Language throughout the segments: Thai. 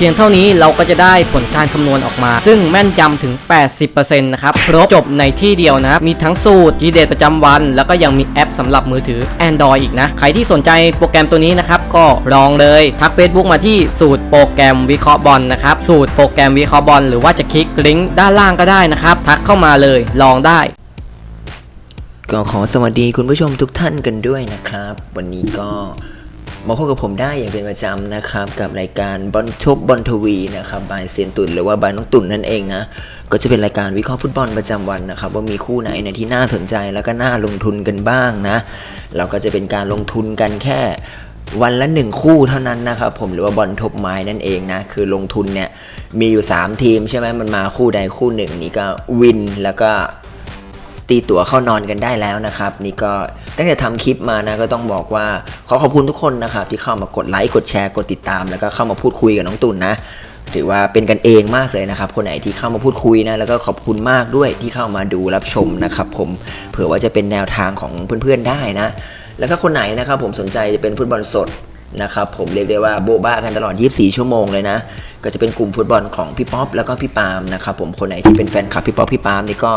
พียงเท่านี้เราก็จะได้ผลการคำนวณออกมา ซึ่งแม่นยำถึง 80%นะครับครบจบในที่เดียวนะครับ มีทั้งสูตรทีเด็ดประจำวัน แล้วก็ยังมีแอปสำหรับมือถือ Android อีกนะ ใครที่สนใจโปรแกรมตัวนี้นะครับ ก็ลองเลย ทัก Facebook มาที่สูตรโปรแกรมวิเคราะห์บอลนะครับ สูตรโปรแกรมวิเคราะห์บอลหรือว่าจะคลิกลิงก์ด้านล่างก็ได้นะครับ ทักเข้ามาเลย ลองได้ก็ขอสวัสดีคุณผู้ชมทุกท่านกันด้วยนะครับ วันนี้ก็ มาพบกับผมได้อย่างเป็นประจำนะครับ กับรายการบอลชกบอลทวีนะครับบายเซียนตุนหรือว่าบายน้องตุนนั่นเองนะก็จะเป็นรายการวิเคราะห์ฟุตบอลประจำวันนะครับ ว่ามีคู่ไหนเนี่ยที่น่าสนใจแล้วก็น่าลงทุนกันบ้างนะเราก็จะเป็นการลงทุนกันแค่วันละหนึ่งคู่เท่านั้นนะครับผมหรือว่าบอลทบไม้นั่นเองนะคือลงทุนเนี่ยมีอยู่ 3 ทีมใช่ไหมมันมาคู่ใดคู่หนึ่งนี่ก็วินแล้วก็ ตีตั๋วเข้านอนกันได้แล้วนะครับ นี่ก็ตั้งแต่ทำคลิปมานะก็ต้องบอกว่าขอขอบคุณทุกคนนะครับที่เข้ามากดไลค์กดแชร์กดติดตาม แล้วก็เข้ามาพูดคุยกับน้องตุนนะถือว่าเป็นกันเองมากเลยนะครับ คนไหนที่เข้ามาพูดคุยนะ แล้วก็ขอบคุณมากด้วยที่เข้ามาดูรับชมนะครับ ผมเผื่อว่าจะเป็นแนวทางของเพื่อนๆได้นะ แล้วก็คนไหนนะครับผมสนใจจะเป็นฟุตบอลสด นะครับผมเรียกได้ว่าโบ๊ะบ้ากันตลอด 24 ชั่วโมงเลยนะ ก็จะเป็นกลุ่มฟุตบอลของพี่ป๊อปแล้วก็พี่ปาล์มนะครับผมคนไหนที่เป็นแฟนคลับพี่ป๊อปพี่ปาล์มนี่ก็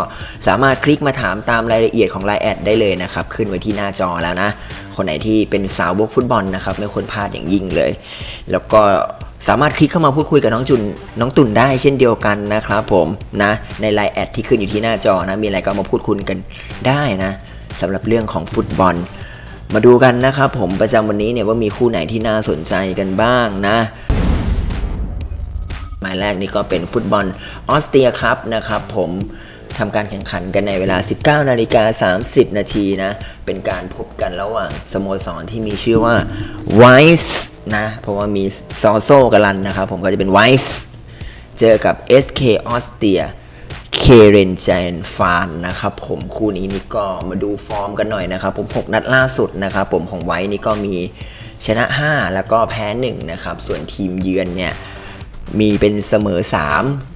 สามารถคลิกมาถามตามรายละเอียดของไลน์แอดได้เลยนะครับขึ้นไว้ที่หน้าจอแล้วนะ คนไหนที่เป็นสาวบกฟุตบอลนะครับไม่ควรพลาดอย่างยิ่งเลย แล้วก็สามารถคลิกเข้ามาพูดคุยกับน้องจุนน้องตุ่นได้เช่นเดียวกันนะครับผมนะในไลน์แอดที่ขึ้นอยู่ที่หน้าจอนะมีอะไรก็มาพูดคุยกันได้นะสำหรับเรื่องของฟุตบอล มาดูกันนะครับผมประจำวันนี้เนี่ยว่ามีคู่ไหนที่น่าสนใจกันบ้างนะหมายแรกนี่ก็เป็นฟุตบอลออสเตรียครับนะครับผมทำการแข่งขันกันในเวลา 19 นาฬิกา 30 นาทีนะ เป็นการพบกันระหว่างสโมสรที่มีชื่อว่าไวส์นะ เพราะว่ามีซอโซกัลันนะครับผมก็จะเป็นไวส์เจอกับ SK ออสเตรีย เคเรนเจนฟานนะครับผมคู่นี้นี่ก็มาดูฟอร์มกันหน่อยนะครับ ผม 6 นัดล่าสุดนะครับผมของไว้นี่ก็มีชนะ 5 แล้วก็แพ้ 1 นะครับ ส่วนทีมเยือนเนี่ยมีเป็นเสมอ 3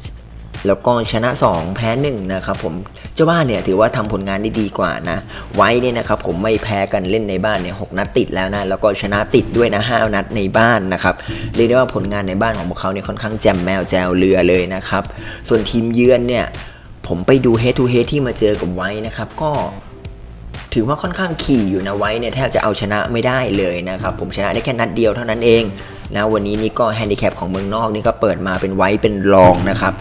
แล้วก็ชนะ 2 แพ้1นะครับผมเจ้าบ้านเนี่ยถือว่าทำผลงานได้ดีกว่านะ ไว้เนี่ยนะครับผมไม่แพ้กันเล่นในบ้านเนี่ยหนัดติดแล้วนะแล้วก็ชนะติดด้วยนะ5นัดในบ้านนะครับเรียกได้ว่าผลงานในบ้านของพวกเขาเนี่ยค่อนข้างแจ่มแมวแจวเรือเลยนะครับส่วนทีมเยือนเนี่ยผมไปดู head to head ที่มาเจอกับไว้นะครับก็ถือว่าค่อนข้างขี่อยู่นะไว้เนี่ยแทบจะเอาชนะไม่ได้เลยนะครับผมชนะได้แค่นัดเดียวเท่านั้นเองนะวันนี้นี่ก็แฮนดิแคปของเมืองนอกนี่ก็เปิดมาเป็นไว้เป็นรองนะครับ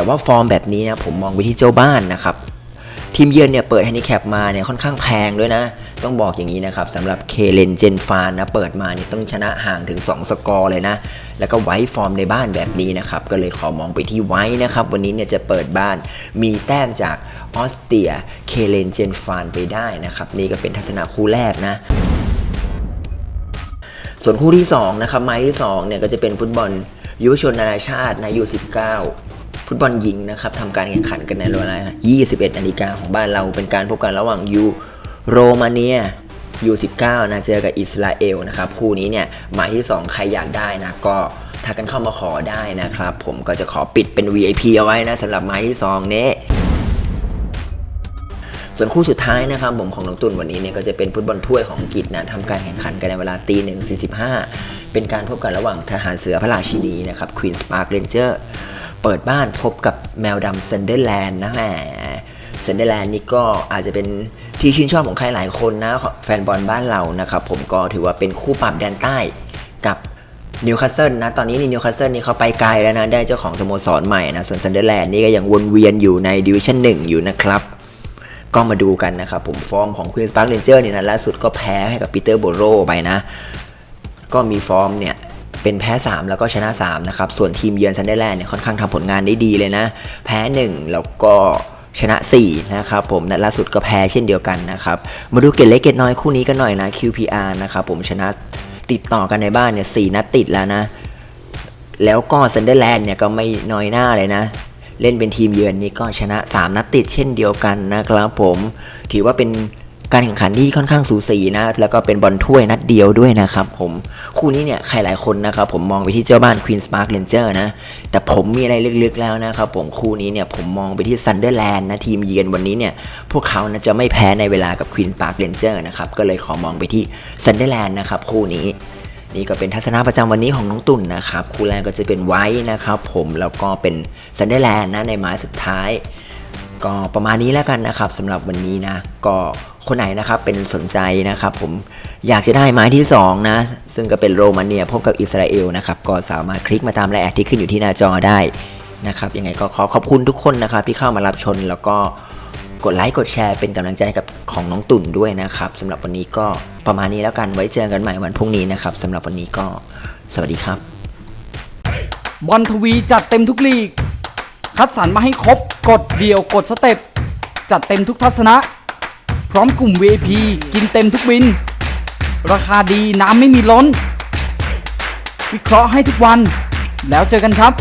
แต่ว่าฟอร์มแบบนี้นะผมมองไปที่เจ้าบ้านนะครับทีมเยือนเนี่ยเปิดแฮนดิแคปมาเนี่ยค่อนข้างแพงด้วยนะ ต้องบอกอย่างนี้นะครับสำหรับเคเลนเจนฟานนะเปิดมาเนี่ยต้องชนะห่างถึง 2 สกอร์เลยนะ แล้วก็ไว้ฟอร์มในบ้านแบบนี้นะครับ ก็เลยขอมองไปที่ไว้นะครับ วันนี้เนี่ยจะเปิดบ้านมีแต้มจากออสเตรียเคเลนเจนฟานไปได้นะครับ นี่ก็เป็นทัศนะคู่แรกนะส่วนคู่ที่2นะครับไม้ที่2เนี่ยก็จะเป็นฟุตบอลยุวชนนานาชาตินะยู19 ฟุตบอลหญิงนะครับทำการแข่งขันกันในเวลา 21 นาฬิกาของบ้านเราเป็นการพบกันระหว่างยูโรมาเนียยู19นะเจอกับอิสราเอลนะครับคู่นี้เนี่ยหมายที่ 2 ใครอยากได้นะก็ทักกันเข้ามาขอได้นะครับ ผมก็จะขอปิดเป็น VIP เอาไว้นะสำหรับหมายที่ 2 นี้ส่วนคู่สุดท้ายนะครับผมของน้องตุนวันนี้เนี่ยก็จะเป็นฟุตบอลถ้วยของอังกฤษนะทำการแข่งขันกันในเวลาตีหนึ่งสี่สิบห้าเป็นการพบกันระหว่างทหารเสือพระราชินีนะครับควีนสปาร์ r เรนเจอร์ เปิดบ้านพบกับแมวดำเซนเดอร์แลนด์นะแหมเซนเดอร์แลนด์นี่ก็อาจจะเป็นที่ชื่นชอบของใครหลายคนนะแฟนบอลบ้านเรานะครับผมก็ถือว่าเป็นคู่ปรับแดนใต้กับนิวคาสเซิลนะ ตอนนี้นี่นิวคาสเซิลนี่เขาไปไกลแล้วนะ ได้เจ้าของสโมสรใหม่นะ ส่วนซันเดอร์แลนด์นี่ก็ยังวนเวียนอยู่ในดิวิชั่นหนึ่งอยู่นะครับ ก็มาดูกันนะครับ ผมฟอร์มของควีนส์พาร์คเรนเจอร์นี่นะล่าสุดก็แพ้ให้กับปีเตอร์โบโรไปนะ ก็มีฟอร์มเนี่ย เป็นแพ้ 3 แล้วก็ชนะ3นะครับส่วนทีมเยือนซันเดอร์แลนด์เนี่ยค่อนข้างทำผลงานได้ดีเลยนะ แพ้ 1 แล้วก็ชนะ 4 นะครับผมนัดล่าสุดก็แพ้เช่นเดียวกันนะครับ มาดูเกตเล็กเกตน้อยคู่นี้กันหน่อยนะ QPR นะครับผมชนะติดต่อกันในบ้านเนี่ยสนัดติดแล้วนะ แล้วก็ซันเดอร์แลนด์เนี่ยก็ไม่น้อยหน้าเลยนะ เล่นเป็นทีมเยือนนี่ก็ชนะ 3 นัดติดเช่นเดียวกันนะครับผมถือว่าเป็น การแข่งขันที่ค่อนข้างสูสีนะ แล้วก็เป็นบอลถ้วยนัดเดียวด้วยนะครับผมคู่นี้เนี่ยใครหลายคนนะครับผมมองไปที่เจ้าบ้าน Queen's Park Ranger นะ แต่ผมมีอะไรลึกๆแล้วนะครับผมคู่นี้เนี่ยผมมองไปที่ Sunderland นะทีมเยือนวันนี้เนี่ยพวกเขานะจะไม่แพ้ในเวลากับ Queen's Park Ranger นะครับก็เลยขอมองไปที่ Sunderland นะครับคู่นี้นี่ก็เป็นทัศนะประจำวันนี้ของน้องตุ่นนะครับ คู่แรกก็จะเป็นไว้นะครับผมแล้วก็เป็นซันเดอร์แลนด์นะในไม้สุดท้าย ก็ประมาณนี้แล้วกันนะครับสำหรับวันนี้นะ ก็คนไหนนะครับเป็นสนใจนะครับผมอยากจะได้ไม้ที่ 2 นะ ซึ่งก็เป็นโรมาเนียพบกับอิสราเอลนะครับก็สามารถคลิกมาตามไลน์แอดที่ขึ้นอยู่ที่หน้าจอได้นะครับยังไงก็ขอขอบคุณทุกคนนะครับที่เข้ามารับชมแล้วก็กดไลค์กดแชร์เป็นกำลังใจกับของน้องตุ่นด้วยนะครับสำหรับวันนี้ก็ประมาณนี้แล้วกันไว้เจอกันใหม่วันพรุ่งนี้นะครับสำหรับวันนี้ก็สวัสดีครับบอลทวีจัดเต็มทุกลีก คัดสรรมาให้ครบ กดเดี่ยวกดสเต็ป จัดเต็มทุกทัศนะ พร้อมกลุ่ม VIP กินเต็มทุกบิน ราคาดีน้ำไม่มีล้น วิเคราะห์ให้ทุกวัน แล้วเจอกันครับ